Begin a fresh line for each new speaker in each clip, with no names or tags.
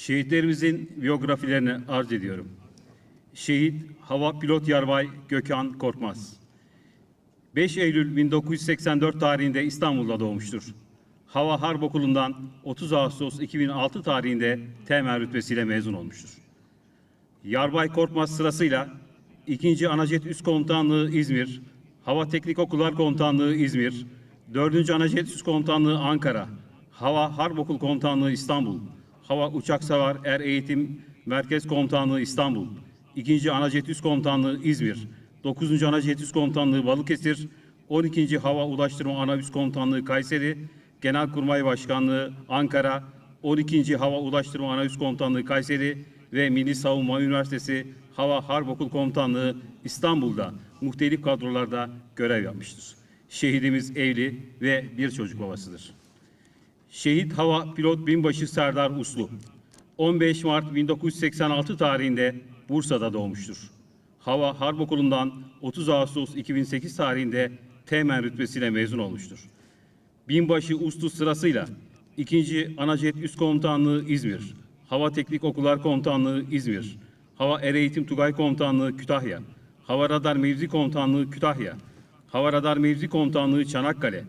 Şehitlerimizin biyografilerini arz ediyorum. Şehit Hava Pilot Yarbay Gökhan Korkmaz. 5 Eylül 1984 tarihinde İstanbul'da doğmuştur. Hava Harp Okulu'ndan 30 Ağustos 2006 tarihinde temel rütbesiyle mezun olmuştur. Yarbay Korkmaz sırasıyla 2. Anajet Üst Komutanlığı İzmir, Hava Teknik Okullar Komutanlığı İzmir, 4. Anajet Üst Komutanlığı Ankara, Hava Harp Okul Komutanlığı İstanbul, Hava Uçak Savar Er Eğitim Merkez Komutanlığı İstanbul, 2. Anajet Üst Komutanlığı İzmir, 9. Anajet Üst Komutanlığı Balıkesir, 12. Hava Ulaştırma Ana Üst Komutanlığı Kayseri, Genelkurmay Başkanlığı Ankara, 12. Hava Ulaştırma Ana Üst Komutanlığı Kayseri ve Milli Savunma Üniversitesi Hava Harp Okul Komutanlığı İstanbul'da muhtelif kadrolarda görev yapmıştır. Şehidimiz evli ve bir çocuk babasıdır. Şehit Hava Pilot Binbaşı Serdar Uslu 15 Mart 1986 tarihinde Bursa'da doğmuştur. Hava Harp Okulu'ndan 30 Ağustos 2008 tarihinde teğmen rütbesiyle mezun olmuştur. Binbaşı Uslu sırasıyla 2. Anajet Üst Komutanlığı İzmir, Hava Teknik Okullar Komutanlığı İzmir, Hava Er Eğitim Tugay Komutanlığı Kütahya, Hava Radar Mevzi Komutanlığı Kütahya, Hava Radar Mevzi Komutanlığı Çanakkale,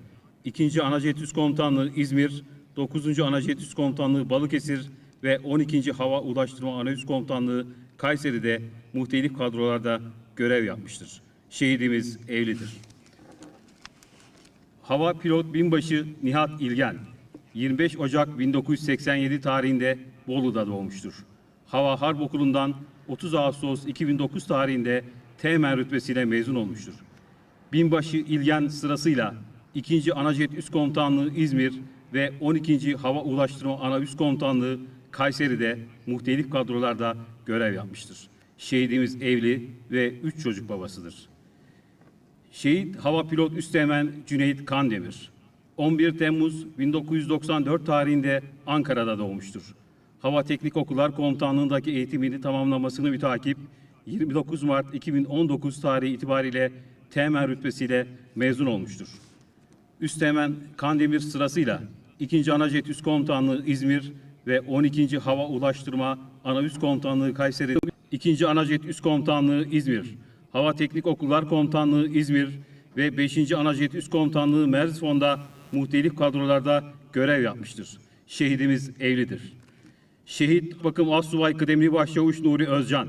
2. Anajet Üst Komutanlığı İzmir, 9. Anajet Üst Komutanlığı Balıkesir ve 12. Hava Ulaştırma Ana Üst Komutanlığı Kayseri'de muhtelif kadrolarda görev yapmıştır. Şehidimiz evlidir. Hava Pilot Binbaşı Nihat İlgen 25 Ocak 1987 tarihinde Bolu'da doğmuştur. Hava Harp Okulu'ndan 30 Ağustos 2009 tarihinde teğmen rütbesiyle mezun olmuştur. Binbaşı İlgen sırasıyla 2. Anajet Üst Komutanlığı İzmir ve 12. Hava Ulaştırma Ana Üst Komutanlığı Kayseri'de muhtelif kadrolarda görev yapmıştır. Şehidimiz evli ve 3 çocuk babasıdır. Şehit Hava Pilot Üsteğmen Cüneyt Kandemir 11 Temmuz 1994 tarihinde Ankara'da doğmuştur. Hava Teknik Okullar Komutanlığındaki eğitimini tamamlamasını mütakip 29 Mart 2019 tarihi itibariyle teğmen rütbesiyle mezun olmuştur. Üsteğmen Kandemir sırasıyla 2. Anajet Üst Komutanlığı İzmir ve 12. Hava Ulaştırma Ana Üst Komutanlığı Kayseri, 2. Anajet Üst Komutanlığı İzmir, Hava Teknik Okullar Komutanlığı İzmir ve 5. Anajet Üst Komutanlığı Merzifon'da muhtelif kadrolarda görev yapmıştır. Şehidimiz evlidir. Şehit Bakım Assubay Kıdemli Başçavuş Nuri Özcan,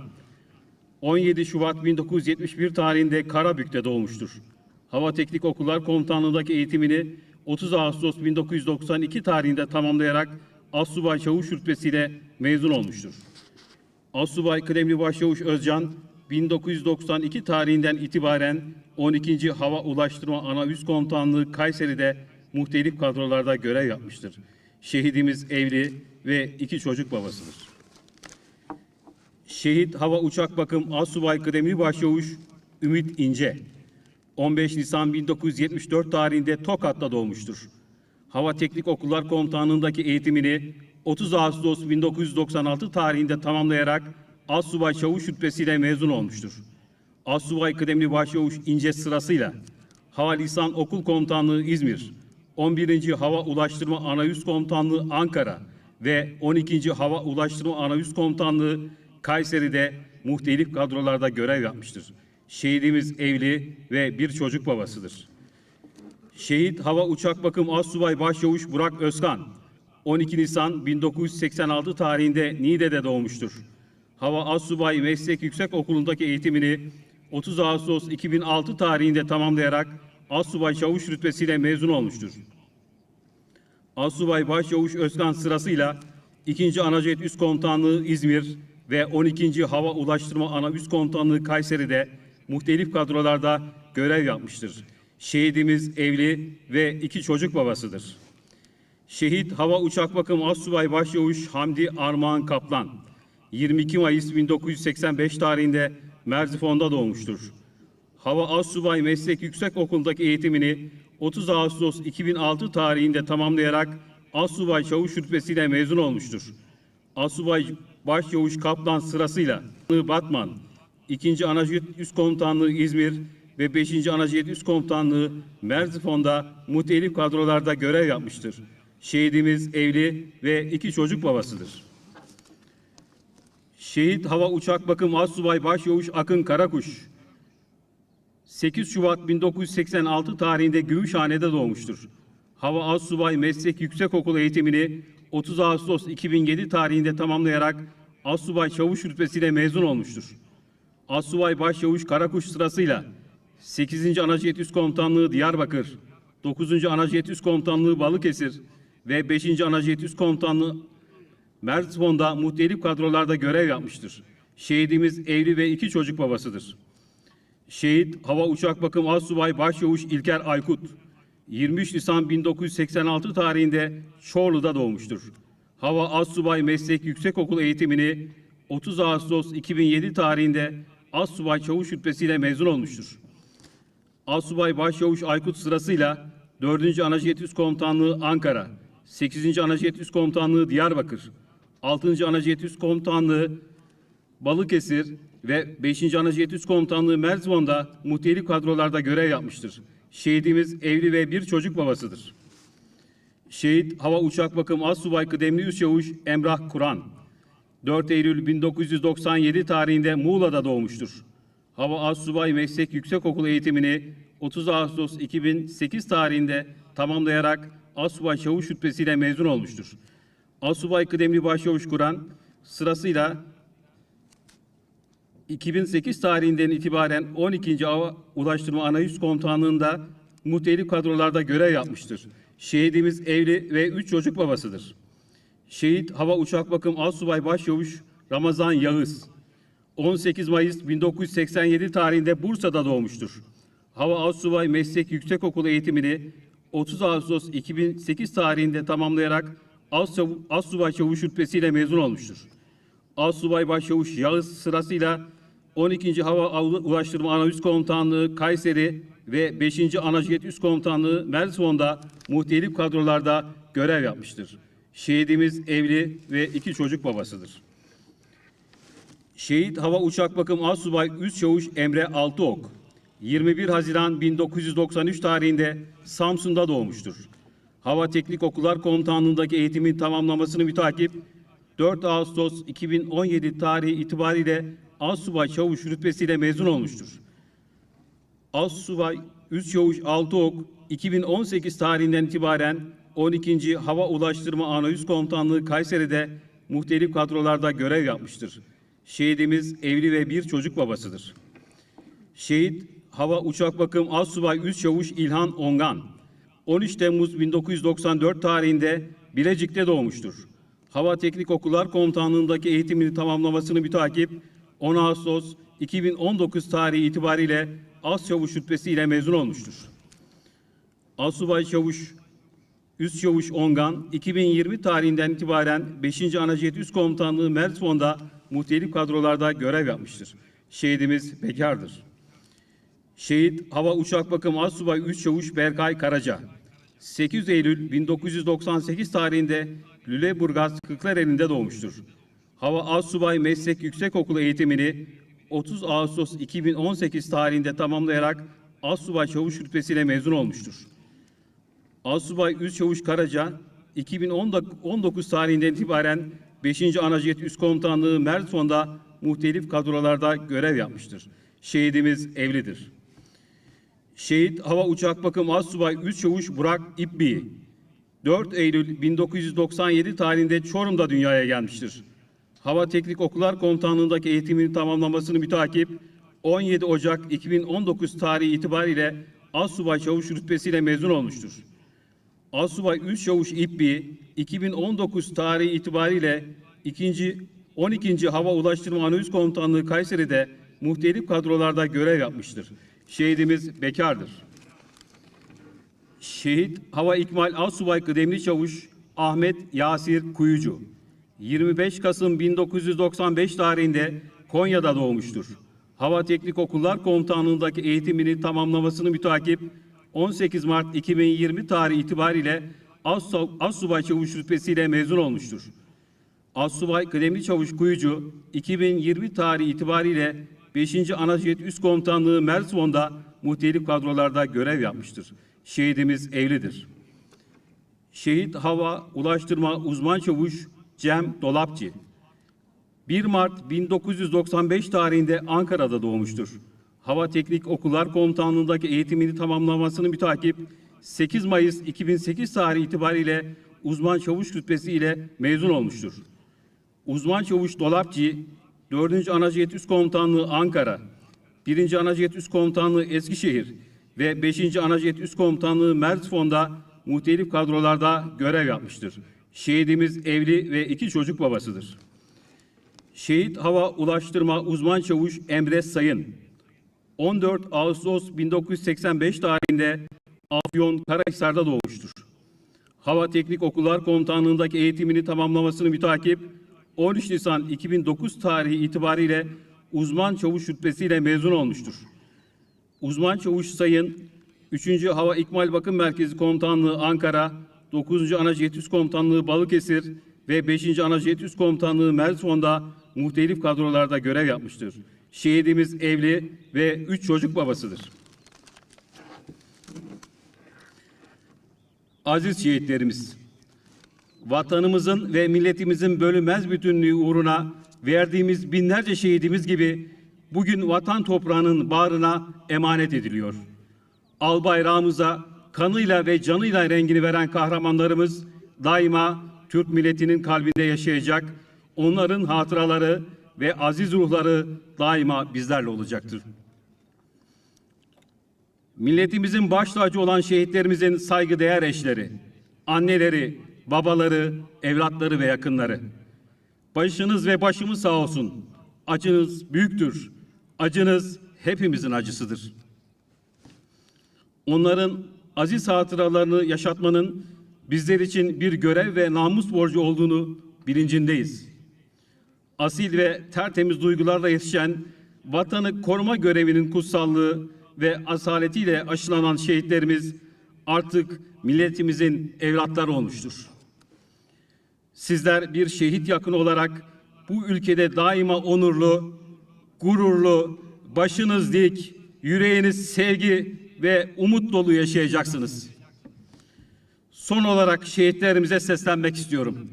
17 Şubat 1971 tarihinde Karabük'te doğmuştur. Hava Teknik Okullar Komutanlığı'ndaki eğitimini 30 Ağustos 1992 tarihinde tamamlayarak Assubay Çavuş rütbesiyle mezun olmuştur. Assubay Kıdemli Başçavuş Özcan 1992 tarihinden itibaren 12. Hava Ulaştırma Ana Üst Komutanlığı Kayseri'de muhtelif kadrolarda görev yapmıştır. Şehidimiz evli ve iki çocuk babasıdır. Şehit Hava Uçak Bakım Assubay Kıdemli Başçavuş Ümit İnce 15 Nisan 1974 tarihinde Tokat'ta doğmuştur. Hava Teknik Okullar Komutanlığı'ndaki eğitimini 30 Ağustos 1996 tarihinde tamamlayarak Assubay Çavuş rütbesiyle mezun olmuştur. Assubay Kıdemli Başçavuş İnce sırasıyla Hava Lisan Okul Komutanlığı İzmir, 11. Hava Ulaştırma Ana Üst Komutanlığı Ankara ve 12. Hava Ulaştırma Ana Üst Komutanlığı Kayseri'de muhtelif kadrolarda görev yapmıştır. Şehidimiz evli ve bir çocuk babasıdır. Şehit Hava Uçak Bakım Assubay Başçavuş Burak Özkan 12 Nisan 1986 tarihinde Niğde'de doğmuştur. Hava Assubay Meslek Yüksek Okulu'ndaki eğitimini 30 Ağustos 2006 tarihinde tamamlayarak Assubay Çavuş rütbesiyle mezun olmuştur. Assubay Başçavuş Özkan sırasıyla 2. Anajet Üst Komutanlığı İzmir ve 12. Hava Ulaştırma Ana Üst Komutanlığı Kayseri'de muhtelif kadrolarda görev yapmıştır. Şehidimiz evli ve iki çocuk babasıdır. Şehit Hava Uçak Bakım Assubay Başçavuş Hamdi Armağan Kaplan 22 Mayıs 1985 tarihinde Merzifon'da doğmuştur. Hava Assubay Meslek Yüksek Okulu'ndaki eğitimini 30 Ağustos 2006 tarihinde tamamlayarak Assubay Çavuş rütbesiyle mezun olmuştur. Assubay Başçavuş Kaplan sırasıyla Batman, 2. Anajet Üst Komutanlığı İzmir ve 5. Anajet Üst Komutanlığı Merzifon'da muhtelif kadrolarda görev yapmıştır. Şehidimiz evli ve iki çocuk babasıdır. Şehit Hava Uçak Bakım Assubay Başyavuş Akın Karakuş 8 Şubat 1986 tarihinde Gümüşhane'de doğmuştur. Hava Assubay Meslek Yüksekokulu eğitimini 30 Ağustos 2007 tarihinde tamamlayarak Assubay Çavuş rütbesiyle mezun olmuştur. Assubay Başyavuş Karakuş sırasıyla 8. Anajet Üst Komutanlığı Diyarbakır, 9. Anajet Üst Komutanlığı Balıkesir ve 5. Anajet Üst Komutanlığı Merzifon'da muhtelif kadrolarda görev yapmıştır. Şehidimiz evli ve iki çocuk babasıdır. Şehit Hava Uçak Bakım Assubay Başyavuş İlker Aykut 23 Nisan 1986 tarihinde Çorlu'da doğmuştur. Hava Assubay Meslek Yüksekokulu eğitimini 30 Ağustos 2007 tarihinde Assubay Çavuş rütbesiyle mezun olmuştur. Assubay Başyavuş Aykut sırasıyla 4. Anajet Üst Komutanlığı Ankara, 8. Anajet Üst Komutanlığı Diyarbakır, 6. Anajet Üst Komutanlığı Balıkesir ve 5. Anajet Üst Komutanlığı Merzifon'da muhtelif kadrolarda görev yapmıştır. Şehidimiz evli ve bir çocuk babasıdır. Şehit Hava Uçak Bakım Assubay Kıdemli Üst Çavuş Emrah Kur'an 4 Eylül 1997 tarihinde Muğla'da doğmuştur. Hava Assubay Meslek Yüksekokulu eğitimini 30 Ağustos 2008 tarihinde tamamlayarak Assubay Çavuş rütbesiyle mezun olmuştur. Assubay Kıdemli Başçavuş Kur'an sırasıyla 2008 tarihinden itibaren 12. Hava Ulaştırma Anayüz Komutanlığı'nda muhtelif kadrolarda görev yapmıştır. Şehidimiz evli ve üç çocuk babasıdır. Şehit Hava Uçak Bakım Assubay Başçavuş Ramazan Yağız 18 Mayıs 1987 tarihinde Bursa'da doğmuştur. Hava Assubay Meslek Yüksekokulu eğitimini 30 Ağustos 2008 tarihinde tamamlayarak Assubay Çavuş rütbesiyle mezun olmuştur. Assubay Başçavuş Yağız sırasıyla 12. Hava Ulaştırma Ana Komutanlığı Kayseri ve 5. Anajet Üst Komutanlığı Merzifon'da muhtelif kadrolarda görev yapmıştır. Şehidimiz evli ve iki çocuk babasıdır. Şehit Hava Uçak Bakım Assubay Üst Çavuş Emre Altıok 21 Haziran 1993 tarihinde Samsun'da doğmuştur. Hava Teknik Okullar Komutanlığı'ndaki eğitimin tamamlamasını mütakip 4 Ağustos 2017 tarihi itibariyle Assubay Çavuş rütbesiyle mezun olmuştur. Assubay Üst Çavuş Altıok 2018 tarihinden itibaren 12. Hava Ulaştırma Ana Üst Komutanlığı Kayseri'de muhtelif kadrolarda görev yapmıştır. Şehidimiz evli ve bir çocuk babasıdır. Şehit Hava Uçak Bakım Assubay Üst Çavuş İlhan Ongan 13 Temmuz 1994 tarihinde Bilecik'te doğmuştur. Hava Teknik Okullar Komutanlığı'ndaki eğitimini tamamlamasını mütakip 10 Ağustos 2019 tarihi itibariyle As Çavuş rütbesiyle mezun olmuştur. Asubay Çavuş Üst Çavuş Ongan 2020 tarihinden itibaren 5. Anajet Üst Komutanlığı Merzifon'da muhtelif kadrolarda görev yapmıştır. Şehidimiz bekardır. Şehit Hava Uçak Bakım Assubay Üst Çavuş Berkay Karaca 8 Eylül 1998 tarihinde Lüleburgaz Kırklareli'nde doğmuştur. Hava Assubay Meslek Yüksekokulu eğitimini 30 Ağustos 2018 tarihinde tamamlayarak Assubay Çavuş rütbesiyle mezun olmuştur. Asubay Üst Çavuş Karaca 2019 tarihinden itibaren 5. Anajet Üst Komutanlığı Merzifon'da muhtelif kadrolarda görev yapmıştır. Şehidimiz evlidir. Şehit Hava Uçak Bakım Assubay Üst Çavuş Burak İbbi 4 Eylül 1997 tarihinde Çorum'da dünyaya gelmiştir. Hava Teknik Okullar Komutanlığı'ndaki eğitimini tamamlamasını mütakip 17 Ocak 2019 tarihi itibariyle Assubay Çavuş rütbesiyle mezun olmuştur. Asubay Üst Çavuş İbbi 2019 tarihi itibariyle 2. 12. Hava Ulaştırma Analiz Komutanlığı Kayseri'de muhtelif kadrolarda görev yapmıştır. Şehidimiz bekardır. Şehit Hava İkmal Asubay Kıdemli Çavuş Ahmet Yasir Kuyucu 25 Kasım 1995 tarihinde Konya'da doğmuştur. Hava Teknik Okullar Komutanlığı'ndaki eğitimini tamamlamasını mütakip 18 Mart 2020 tarihi itibariyle Assu- Assubay Çavuş rütbesiyle mezun olmuştur. Assubay Kıdemli Çavuş Kuyucu 2020 tarihi itibariyle 5. Anajet Üst Komutanlığı Merzifon'da muhtelif kadrolarda görev yapmıştır. Şehidimiz evlidir. Şehit Hava Ulaştırma Uzman Çavuş Cem Dolapçı 1 Mart 1995 tarihinde Ankara'da doğmuştur. Hava Teknik Okullar Komutanlığı'ndaki eğitimini tamamlamasını mütakip 8 Mayıs 2008 tarihi itibariyle uzman çavuş rütbesi ile mezun olmuştur. Uzman çavuş Dolapçı, 4. Anajet Üst Komutanlığı Ankara, 1. Anajet Üst Komutanlığı Eskişehir ve 5. Anajet Üst Komutanlığı Merzifon'da muhtelif kadrolarda görev yapmıştır. Şehidimiz evli ve iki çocuk babasıdır. Şehit Hava Ulaştırma Uzman Çavuş Emre Sayın 14 Ağustos 1985 tarihinde Afyon Karahisar'da doğmuştur. Hava Teknik Okullar Komutanlığı'ndaki eğitimini tamamlamasını mütakip 13 Nisan 2009 tarihi itibariyle uzman çavuş rütbesiyle mezun olmuştur. Uzman çavuş sayın 3. Hava İkmal Bakım Merkezi Komutanlığı Ankara, 9. Anajet Üst Komutanlığı Balıkesir ve 5. Anajet Üst Komutanlığı Merzifon'da muhtelif kadrolarda görev yapmıştır. Şehidimiz evli ve 3 çocuk babasıdır. Aziz şehitlerimiz, vatanımızın ve milletimizin bölünmez bütünlüğü uğruna verdiğimiz binlerce şehidimiz gibi bugün vatan toprağının bağrına emanet ediliyor. Al bayrağımıza kanıyla ve canıyla rengini veren kahramanlarımız daima Türk milletinin kalbinde yaşayacak. Onların hatıraları ve aziz ruhları daima bizlerle olacaktır. Milletimizin baş tacı olan şehitlerimizin saygıdeğer eşleri, anneleri, babaları, evlatları ve yakınları. Başınız ve başımız sağ olsun. Acınız büyüktür. Acınız hepimizin acısıdır. Onların aziz hatıralarını yaşatmanın bizler için bir görev ve namus borcu olduğunu bilincindeyiz. Asil ve tertemiz duygularla yetişen vatanı koruma görevinin kutsallığı ve asaletiyle aşılanan şehitlerimiz artık milletimizin evlatları olmuştur. Sizler bir şehit yakın olarak bu ülkede daima onurlu, gururlu, başınız dik, yüreğiniz sevgi ve umut dolu yaşayacaksınız. Son olarak şehitlerimize seslenmek istiyorum.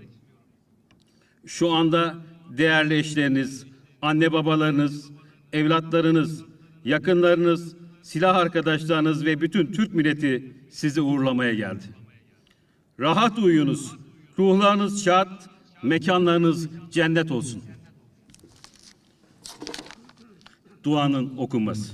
Şu anda değerli eşleriniz, anne babalarınız, evlatlarınız, yakınlarınız, silah arkadaşlarınız ve bütün Türk milleti sizi uğurlamaya geldi. Rahat uyuyunuz, ruhlarınız şad, mekanlarınız cennet olsun. Duanın okunması.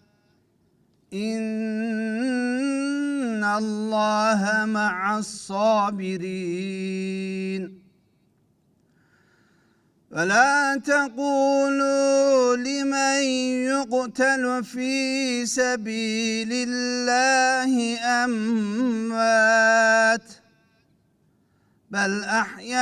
إن الله مع الصابرين ولا تقولوا لمن يقتل في سبيل الله أموات بل أحياء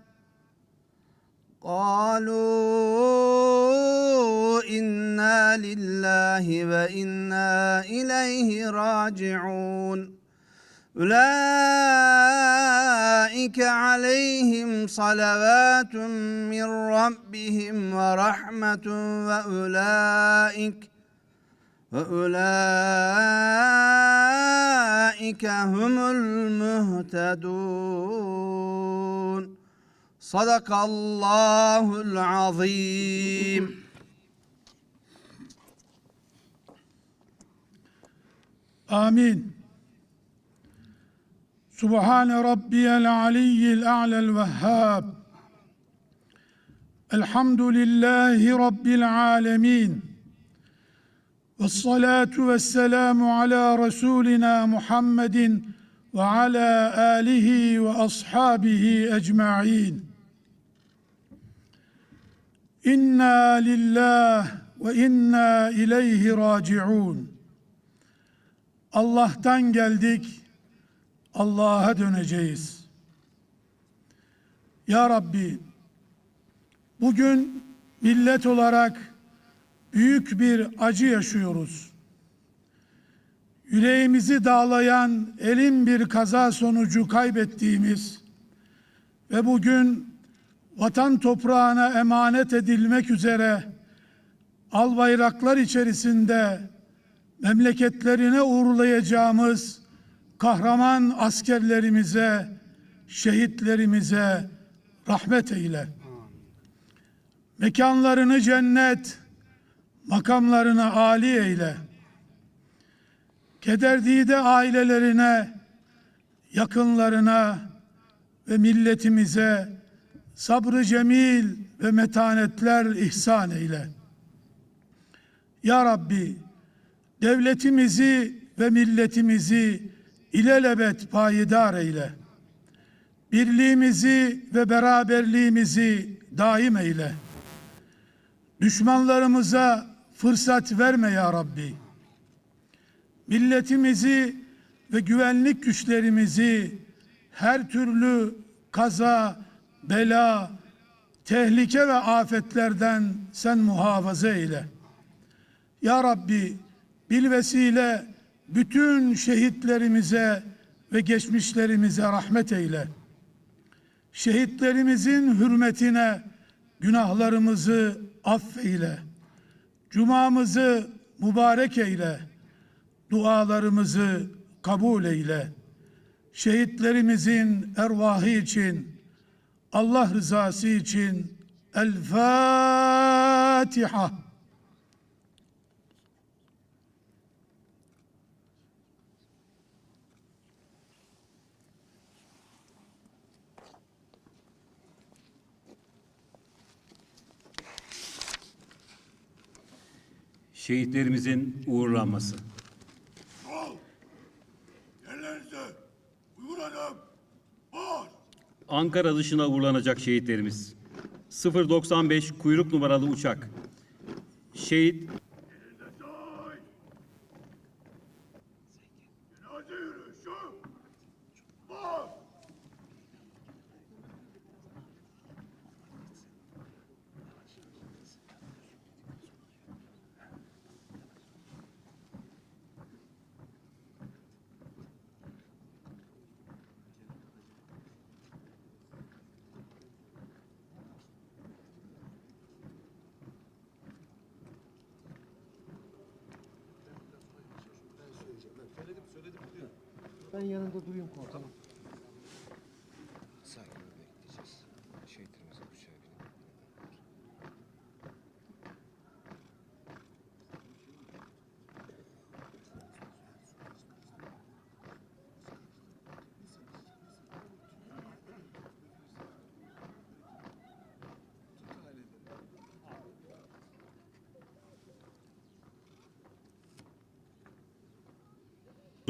قالوا إنا لله وإنا إليه راجعون. أولئك عليهم صلوات من ربهم ورحمة وأولئك وأولئك هم المهتدون. صدق الله العظيم
آمين سبحان ربي العلي الأعلى الوهاب الحمد لله رب العالمين والصلاة والسلام على رسولنا محمد وعلى آله وأصحابه أجمعين İnna lillah ve inna ileyhi raciun. Allah'tan geldik, Allah'a döneceğiz. Ya Rabbi, bugün millet olarak büyük bir acı yaşıyoruz. Yüreğimizi dağlayan elin bir kaza sonucu kaybettiğimiz ve bugün vatan toprağına emanet edilmek üzere al bayraklar içerisinde memleketlerine uğurlayacağımız kahraman askerlerimize, şehitlerimize rahmet eyle. Mekanlarını cennet, makamlarını âli eyle. Kederdide ailelerine, yakınlarına ve milletimize sabrı cemil ve metanetler ihsan eyle. Ya Rabbi, devletimizi ve milletimizi ilelebet payidar eyle. Birliğimizi ve beraberliğimizi daim eyle. Düşmanlarımıza fırsat verme ya Rabbi. Milletimizi ve güvenlik güçlerimizi her türlü kaza, bela, tehlike ve afetlerden sen muhafaza eyle. Ya Rabbi bilvesile bütün şehitlerimize ve geçmişlerimize rahmet eyle. Şehitlerimizin hürmetine günahlarımızı affeyle. Cumamızı mübarek eyle. Dualarımızı kabul eyle. Şehitlerimizin ervahı için, Allah rızası için El Fatiha.
Şehitlerimizin uğurlanması. Ankara dışına uğurlanacak şehitlerimiz. 095 kuyruk numaralı uçak. Şehit
Ben yanında durayım komutanım.
Saygılı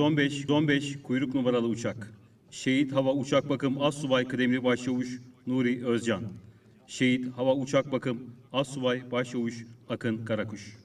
15 15 kuyruk numaralı uçak. Şehit Hava Uçak Bakım Assubay Kıdemli Başçavuş Nuri Özcan. Şehit Hava Uçak Bakım Assubay Başçavuş Akın Karakuş.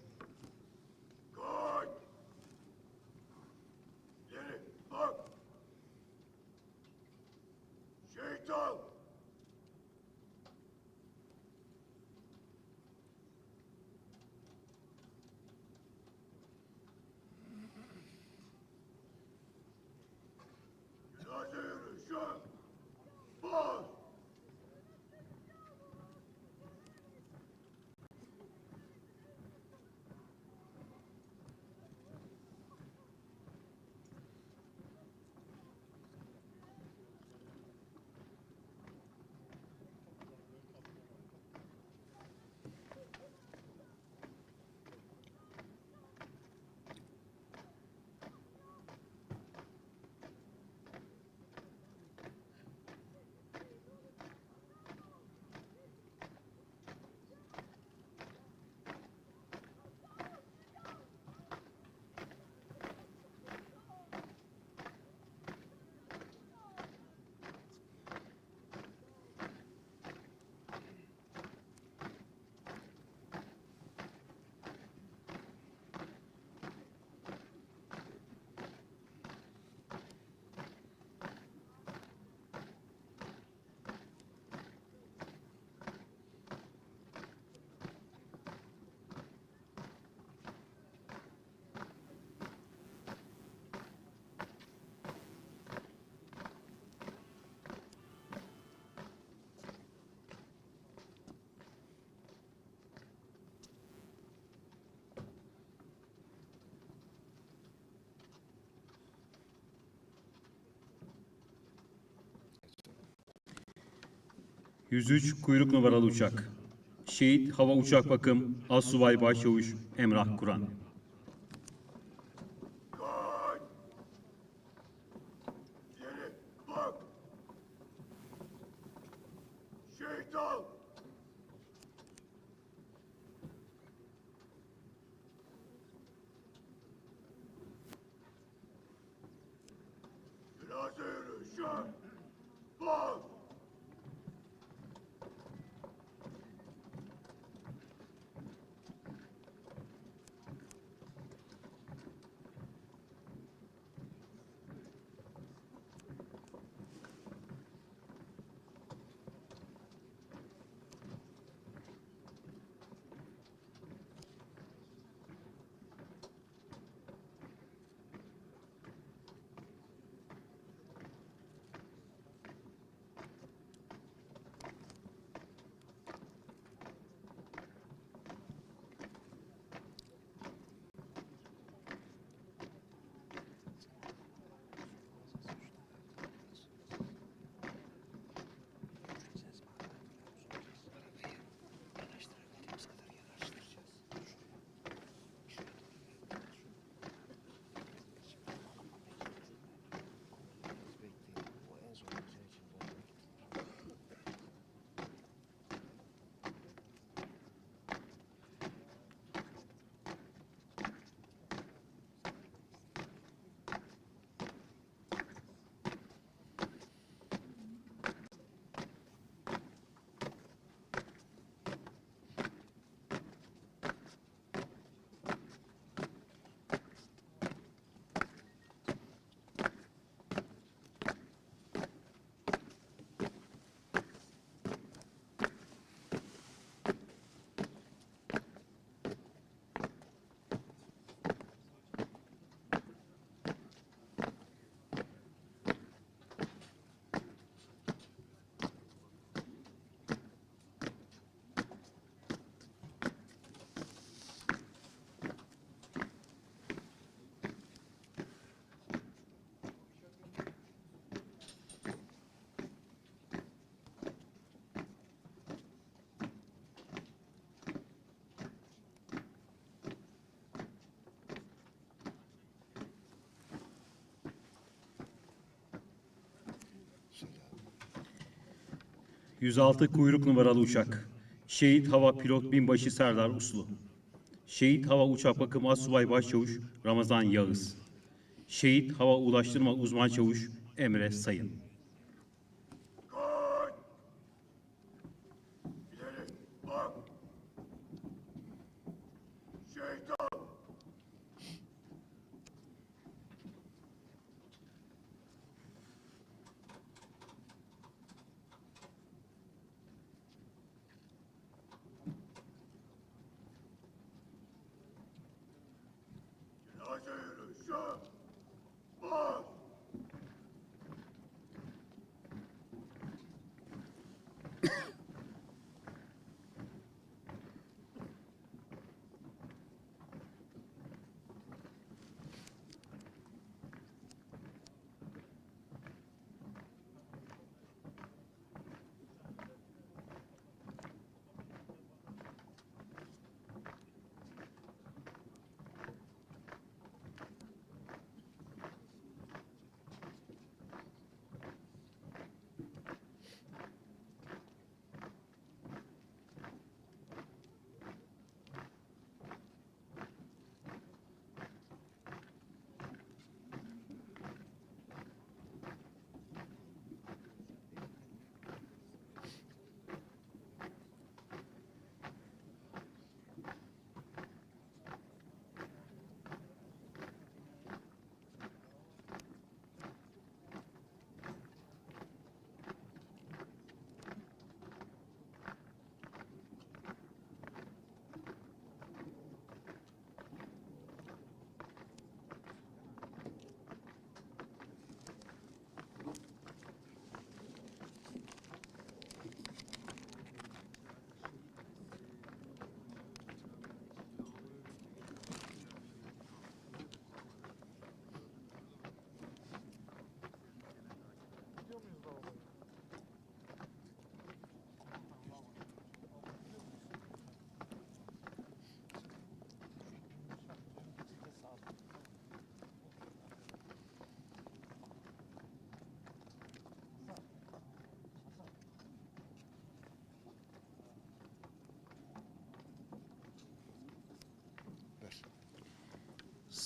103 kuyruk numaralı uçak. Şehit Hava Uçak Bakım Assubay Başçavuş Emrah Kur'an. 106 kuyruk numaralı uçak. Şehit Hava Pilot Binbaşı Serdar Uslu. Şehit Hava Uçak Bakım Assubay Başçavuş Ramazan Yağız. Şehit Hava Ulaştırma Uzman Çavuş Emre Sayın.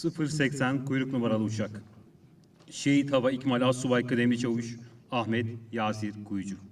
080 kuyruk numaralı uçak. Şehit Hava İkmal Assubay Kıdemli Çavuş Ahmet Yasir Kuyucu.